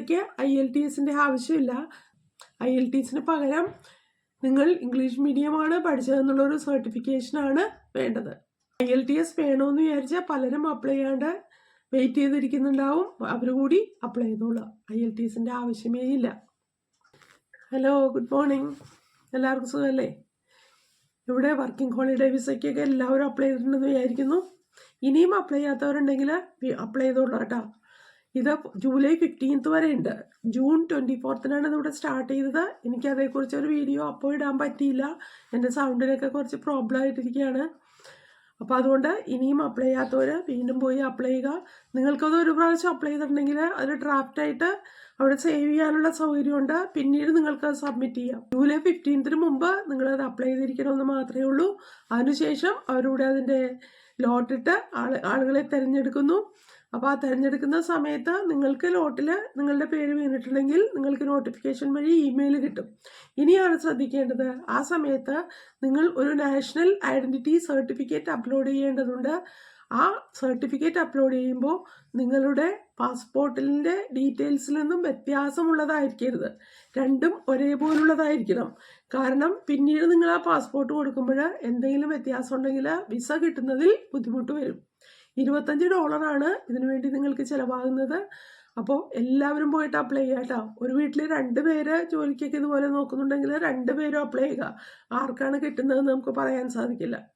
വിസയ്ക്ക് I L T എസിന്റെ ആവശ്യമില്ല. ഐ എൽ ടി എസിന് പകരം നിങ്ങൾ ഇംഗ്ലീഷ് മീഡിയമാണ് പഠിച്ചതെന്നുള്ളൊരു സർട്ടിഫിക്കേഷനാണ് വേണ്ടത്. ഐ എൽ ടി എസ് വേണമെന്ന് വിചാരിച്ചാൽ പലരും അപ്ലൈ ചെയ്യാണ്ട് വെയിറ്റ് ചെയ്തിരിക്കുന്നുണ്ടാവും. അവർ കൂടി അപ്ലൈ ചെയ്തോളാം. ഐ എൽ ടി എസിന്റെ ആവശ്യമേ ഇല്ല. ഹലോ ഗുഡ് മോർണിംഗ് എല്ലാവർക്കും സുഖമല്ലേ? ഇവിടെ വർക്കിംഗ് ഹോളിഡേ വിസയ്ക്കൊക്കെ എല്ലാവരും അപ്ലൈ ചെയ്തിട്ടുണ്ടെന്ന് വിചാരിക്കുന്നു. ഇനിയും അപ്ലൈ ചെയ്യാത്തവരുണ്ടെങ്കിൽ അപ്ലൈ ചെയ്തോളൂ കേട്ടോ. ഇത് ജൂലൈ ഫിഫ്റ്റീൻത്ത് വരെ ഉണ്ട്. ജൂൺ ട്വന്റി ഫോർത്തിനാണ് ഇതിവിടെ സ്റ്റാർട്ട് ചെയ്തത്. എനിക്ക് അതേക്കുറിച്ച് ഒരു വീഡിയോ അപ്പോൾ ഇടാൻ പറ്റിയില്ല. എന്റെ സൗണ്ടിനൊക്കെ കുറച്ച് പ്രോബ്ലം ആയിട്ടിരിക്കുകയാണ്. അപ്പോൾ അതുകൊണ്ട് ഇനിയും അപ്ലൈ ചെയ്യാത്തവർ വീണ്ടും പോയി അപ്ലൈ ചെയ്യുക. നിങ്ങൾക്കത് ഒരു പ്രാവശ്യം അപ്ലൈ ചെയ്തിട്ടുണ്ടെങ്കിൽ അത് ഡ്രാഫ്റ്റായിട്ട് അവിടെ സേവ് ചെയ്യാനുള്ള സൗകര്യമുണ്ട്. പിന്നീട് നിങ്ങൾക്ക് അത് സബ്മിറ്റ് ചെയ്യാം. ജൂലൈ ഫിഫ്റ്റീൻത്തിന് മുമ്പ് നിങ്ങളത് അപ്ലൈ ചെയ്തിരിക്കണമെന്ന് മാത്രമേ ഉള്ളൂ. അതിനുശേഷം അവരുടെ അതിന്റെ ലോട്ടിട്ട് ആൾ ആളുകളെ തിരഞ്ഞെടുക്കുന്നു. അപ്പോൾ ആ തിരഞ്ഞെടുക്കുന്ന സമയത്ത് നിങ്ങൾക്ക് ലോട്ടിൽ നിങ്ങളുടെ പേര് വീണിട്ടുണ്ടെങ്കിൽ നിങ്ങൾക്ക് നോട്ടിഫിക്കേഷൻ വഴി ഇമെയിൽ കിട്ടും. ഇനിയാണ് ശ്രദ്ധിക്കേണ്ടത്. ആ സമയത്ത് നിങ്ങൾ ഒരു നാഷണൽ ഐഡന്റിറ്റി സർട്ടിഫിക്കറ്റ് അപ്ലോഡ് ചെയ്യേണ്ടതുണ്ട്. ആ സർട്ടിഫിക്കറ്റ് അപ്ലോഡ് ചെയ്യുമ്പോൾ നിങ്ങളുടെ പാസ്പോർട്ടിന്റെ ഡീറ്റെയിൽസിൽ നിന്നും വ്യത്യാസമുള്ളതായിരിക്കരുത്. രണ്ടും ഒരേപോലുള്ളതായിരിക്കണം. കാരണം പിന്നീട് നിങ്ങൾ ആ പാസ്പോർട്ട് കൊടുക്കുമ്പോൾ എന്തെങ്കിലും വ്യത്യാസം ഉണ്ടെങ്കിൽ വിസ കിട്ടുന്നതിൽ ബുദ്ധിമുട്ട് വരും. ഇരുപത്തഞ്ച് ഡോളറാണ് ഇതിനു വേണ്ടി നിങ്ങൾക്ക് ചിലവാകുന്നത്. അപ്പോൾ എല്ലാവരും പോയിട്ട് അപ്ലൈ ചെയ്യുക കേട്ടോ. ഒരു വീട്ടിൽ രണ്ട് പേര് ജോലിക്കൊക്കെ ഇതുപോലെ നോക്കുന്നുണ്ടെങ്കിൽ രണ്ട് പേരും അപ്ലൈ ചെയ്യുക. ആർക്കാണ് കിട്ടുന്നതെന്ന് നമുക്ക് പറയാൻ സാധിക്കില്ല.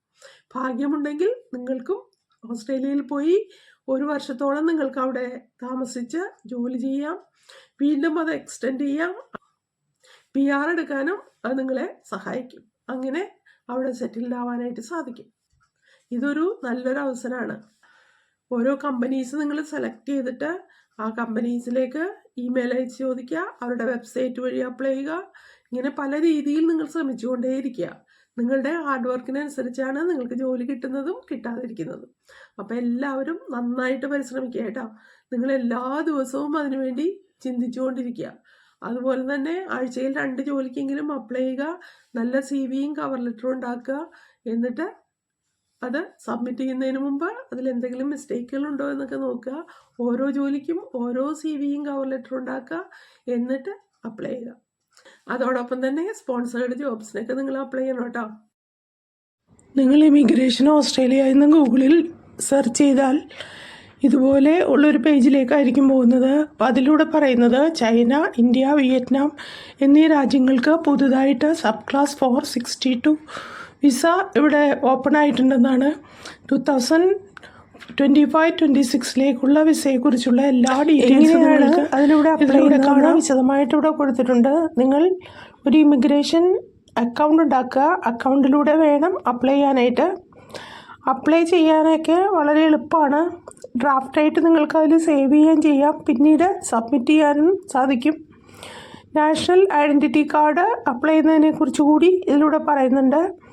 ഭാഗ്യമുണ്ടെങ്കിൽ നിങ്ങൾക്കും ഓസ്ട്രേലിയയിൽ പോയി ഒരു വർഷത്തോളം നിങ്ങൾക്ക് അവിടെ താമസിച്ച് ജോലി ചെയ്യാം. വീണ്ടും അത് എക്സ്റ്റെൻഡ് ചെയ്യാം. പി ആർ എടുക്കാനും അത് നിങ്ങളെ സഹായിക്കും. അങ്ങനെ അവിടെ സെറ്റിൽഡ് ആവാനായിട്ട് സാധിക്കും. ഇതൊരു നല്ലൊരു അവസരമാണ് ഓരോ കമ്പനീസ് നിങ്ങൾ സെലക്ട് ചെയ്തിട്ട് ആ കമ്പനീസിലേക്ക് ഇമെയിൽ അയച്ച് ചോദിക്കുക അവരുടെ വെബ്സൈറ്റ് വഴി അപ്ലൈ ചെയ്യുക. ഇങ്ങനെ പല രീതിയിൽ നിങ്ങൾ ശ്രമിച്ചുകൊണ്ടേയിരിക്കുക. നിങ്ങളുടെ ഹാർഡ് വർക്കിനനുസരിച്ചാണ് നിങ്ങൾക്ക് ജോലി കിട്ടുന്നതും കിട്ടാതിരിക്കുന്നതും. അപ്പോൾ എല്ലാവരും നന്നായിട്ട് പരിശ്രമിക്കുക കേട്ടോ. നിങ്ങൾ എല്ലാ ദിവസവും അതിനുവേണ്ടി ചിന്തിച്ചുകൊണ്ടിരിക്കുക. അതുപോലെ തന്നെ ആഴ്ചയിൽ രണ്ട് ജോലിക്കെങ്കിലും അപ്ലൈ ചെയ്യുക. നല്ല സി വിയും കവർ ലെറ്ററും ഉണ്ടാക്കുക. എന്നിട്ട് അത് സബ്മിറ്റ് ചെയ്യുന്നതിന് മുമ്പ് അതിൽ എന്തെങ്കിലും മിസ്റ്റേക്കുകൾ ഉണ്ടോ എന്നൊക്കെ നോക്കുക. ഓരോ ജോലിക്കും ഓരോ സി വിയും കവർ ലെറ്റർ ഉണ്ടാക്കുക. എന്നിട്ട് അപ്ലൈ ചെയ്യുക. അതോടൊപ്പം തന്നെ സ്പോൺസേഡ് ജോബ്സിനൊക്കെ നിങ്ങൾ അപ്ലൈ ചെയ്യണം കേട്ടോ. നിങ്ങൾ ഇമിഗ്രേഷൻ ഓസ്ട്രേലിയ എന്ന് ഗൂഗിളിൽ സെർച്ച് ചെയ്താൽ ഇതുപോലെ ഉള്ളൊരു പേജിലേക്കായിരിക്കും പോകുന്നത്. അപ്പോൾ അതിലൂടെ പറയുന്നത് ചൈന ഇന്ത്യ വിയറ്റ്നാം എന്നീ രാജ്യങ്ങൾക്ക് പുതുതായിട്ട് sub class four sixty two visa ഇവിടെ open ആയിട്ടുണ്ടെന്നാണ്. Two thousand twenty five twenty സിക്സിലേക്കുള്ള വിസയെക്കുറിച്ചുള്ള എല്ലാ ഡീറ്റെയിൽസും നിങ്ങൾക്ക് അതിലൂടെ അപ്ലൈ കാണാൻ വിശദമായിട്ട് ഇവിടെ കൊടുത്തിട്ടുണ്ട്. നിങ്ങൾ ഒരു ഇമിഗ്രേഷൻ അക്കൗണ്ട് ഉണ്ടാക്കുക. അക്കൗണ്ടിലൂടെ വേണം അപ്ലൈ ചെയ്യാനായിട്ട്. അപ്ലൈ ചെയ്യാനൊക്കെ വളരെ എളുപ്പമാണ്. ഡ്രാഫ്റ്റായിട്ട് നിങ്ങൾക്ക് അതിൽ സേവ് ചെയ്യാൻ ചെയ്യാം. പിന്നീട് സബ്മിറ്റ് ചെയ്യാനും സാധിക്കും. നാഷണൽ ഐഡന്റിറ്റി കാർഡ് അപ്ലൈ ചെയ്യുന്നതിനെ കുറിച്ച് കൂടി ഇതിലൂടെ പറയുന്നുണ്ട്.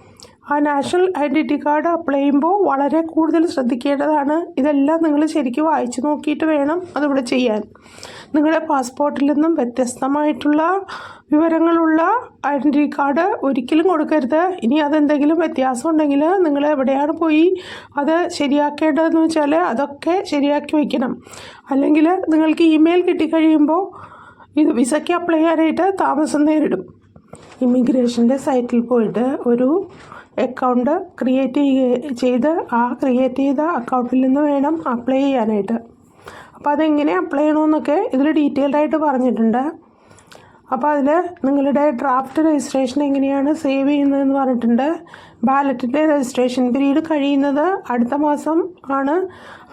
ആ നാഷണൽ ഐഡന്റിറ്റി കാർഡ് അപ്ലൈ ചെയ്യുമ്പോൾ വളരെ കൂടുതൽ ശ്രദ്ധിക്കേണ്ടതാണ്. ഇതെല്ലാം നിങ്ങൾ ശരിക്കും വായിച്ചു നോക്കിയിട്ട് വേണം അതിവിടെ ചെയ്യാൻ. നിങ്ങളുടെ പാസ്പോർട്ടിൽ നിന്നും വ്യത്യസ്തമായിട്ടുള്ള വിവരങ്ങളുള്ള ഐഡന്റിറ്റി കാർഡ് ഒരിക്കലും കൊടുക്കരുത്. ഇനി അതെന്തെങ്കിലും വ്യത്യാസം ഉണ്ടെങ്കിൽ നിങ്ങൾ എവിടെയാണ് പോയി അത് ശരിയാക്കേണ്ടതെന്ന് വെച്ചാൽ അതൊക്കെ ശരിയാക്കി വയ്ക്കണം അല്ലെങ്കിൽ നിങ്ങൾക്ക് ഇമെയിൽ കിട്ടിക്കഴിയുമ്പോൾ ഇത് വിസയ്ക്ക് അപ്ലൈ ചെയ്യാനായിട്ട് താമസം നേരിടും. ഇമിഗ്രേഷന്റെ സൈറ്റിൽ പോയിട്ട് ഒരു അക്കൗണ്ട് ക്രിയേറ്റ് ചെയ്ത് ആ ക്രിയേറ്റ് ചെയ്ത അക്കൗണ്ടിൽ നിന്ന് വേണം അപ്ലൈ ചെയ്യാനായിട്ട്. അപ്പോൾ അതെങ്ങനെ അപ്ലൈ ചെയ്യണമെന്നൊക്കെ ഇതിൽ ഡീറ്റെയിൽഡ് ആയിട്ട് പറഞ്ഞിട്ടുണ്ട്. അപ്പോൾ അതിൽ നിങ്ങളുടെ ഡ്രാഫ്റ്റ് രജിസ്ട്രേഷൻ എങ്ങനെയാണ് സേവ് ചെയ്യുന്നതെന്ന് പറഞ്ഞിട്ടുണ്ട്. ബാലറ്റിന്റെ രജിസ്ട്രേഷൻ പീരീഡ് കഴിയുന്നത് അടുത്ത മാസം ആണ്.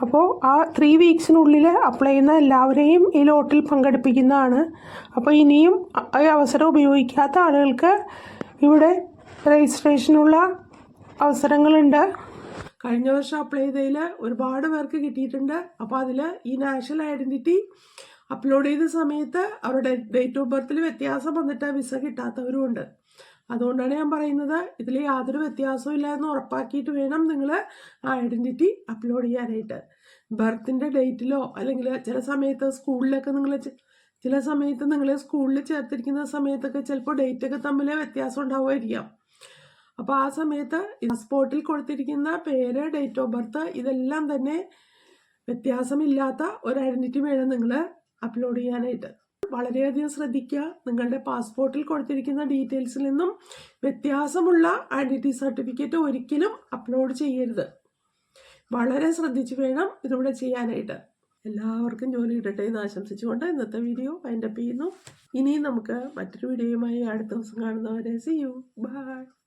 അപ്പോൾ ആ ത്രീ വീക്സിനുള്ളിൽ അപ്ലൈ ചെയ്യുന്ന എല്ലാവരെയും ഈ ലോട്ടിൽ പങ്കെടുപ്പിക്കുന്നതാണ്. അപ്പോൾ ഇനിയും ഈ അവസരം ഉപയോഗിക്കാത്ത ആളുകൾക്ക് ഇവിടെ രജിസ്ട്രേഷനുള്ള അവസരങ്ങളുണ്ട്. കഴിഞ്ഞ വർഷം അപ്ലൈ ചെയ്തതിൽ ഒരുപാട് പേർക്ക് കിട്ടിയിട്ടുണ്ട്. അപ്പോൾ അതിൽ ഈ നാഷണൽ ഐഡന്റിറ്റി അപ്ലോഡ് ചെയ്ത സമയത്ത് അവരുടെ ഡേറ്റ് ഓഫ് ബർത്തിൽ വ്യത്യാസം വന്നിട്ട് വിസ കിട്ടാത്തവരും ഉണ്ട്. അതുകൊണ്ടാണ് ഞാൻ പറയുന്നത് ഇതിൽ യാതൊരു വ്യത്യാസവും ഇല്ല എന്ന് ഉറപ്പാക്കിയിട്ട് വേണം നിങ്ങൾ ആ ഐഡന്റിറ്റി അപ്ലോഡ് ചെയ്യാനായിട്ട്. ബർത്തിന്റെ ഡേറ്റിലോ അല്ലെങ്കിൽ ചില സമയത്ത് സ്കൂളിലൊക്കെ നിങ്ങൾ ചില സമയത്ത് നിങ്ങൾ സ്കൂളിൽ ചേർത്തിരിക്കുന്ന സമയത്തൊക്കെ ചിലപ്പോൾ ഡേറ്റൊക്കെ തമ്മിൽ വ്യത്യാസം ഉണ്ടാവുമായിരിക്കാം. അപ്പോൾ ആ സമയത്ത് പാസ്പോർട്ടിൽ കൊടുത്തിരിക്കുന്ന പേര് ഡേറ്റ് ഓഫ് ബർത്ത് ഇതെല്ലാം തന്നെ വ്യത്യാസമില്ലാത്ത ഒരു ഐഡന്റിറ്റി വേണം നിങ്ങൾ അപ്ലോഡ് ചെയ്യാനായിട്ട്. വളരെയധികം ശ്രദ്ധിക്കുക. നിങ്ങളുടെ പാസ്പോർട്ടിൽ കൊടുത്തിരിക്കുന്ന ഡീറ്റെയിൽസിൽ നിന്നും വ്യത്യാസമുള്ള ഐഡന്റിറ്റി സർട്ടിഫിക്കറ്റ് ഒരിക്കലും അപ്ലോഡ് ചെയ്യരുത്. വളരെ ശ്രദ്ധിച്ചു വേണം ഇതിവിടെ ചെയ്യാനായിട്ട്. എല്ലാവർക്കും ജോലി ഇടട്ടെ എന്ന് ആശംസിച്ചുകൊണ്ട് ഇന്നത്തെ വീഡിയോ വൈൻഡപ്പ് ചെയ്യുന്നു. ഇനിയും നമുക്ക് മറ്റൊരു വീഡിയോയുമായി അടുത്ത ദിവസം കാണുന്നവരെ സി യു ബൈ